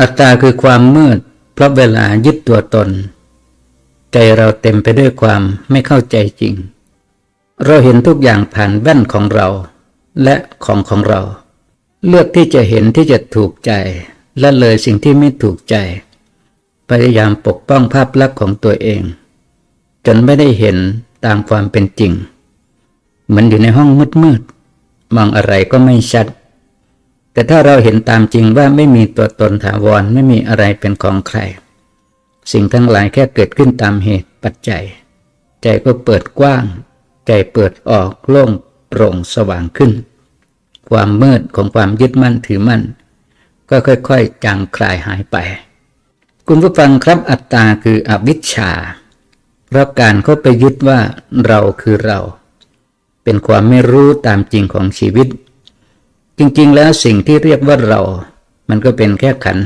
อัตตาคือความมืด เพราะเวลายึดตัวตน ใจเราเต็มไปด้วยความไม่เข้าใจจริง เราเห็นทุกอย่างผ่านแว่นของเรา และของของเรา เลือกที่จะเห็นที่จะถูกใจ และเลยสิ่งที่ไม่ถูกใจ พยายามปกป้องภาพลักษณ์ของตัวเอง จนไม่ได้เห็นตามความเป็นจริง เหมือนอยู่ในห้องมืดๆมองอะไรก็ไม่ชัด แต่ถ้าเราเห็นตามจริงว่าไม่มีตัวตนถาวรไม่มีอะไรเป็นของใคร สิ่งทั้งหลายแค่เกิดขึ้นตามเหตุปัจจัย ใจก็เปิดกว้าง ใจเปิดออกโล่งโปร่งสว่างขึ้น ความมืดของความยึดมั่นถือมั่น ก็ค่อยๆ จางคลายหายไป คุณผู้ฟังครับอัตตาคืออวิชชา เพราะการเข้าไปยึดว่าเราคือเรา เป็นความไม่รู้ตามจริงของชีวิต จริง ๆ แล้วสิ่งที่เรียกว่าเรา มันก็เป็นแค่ขัน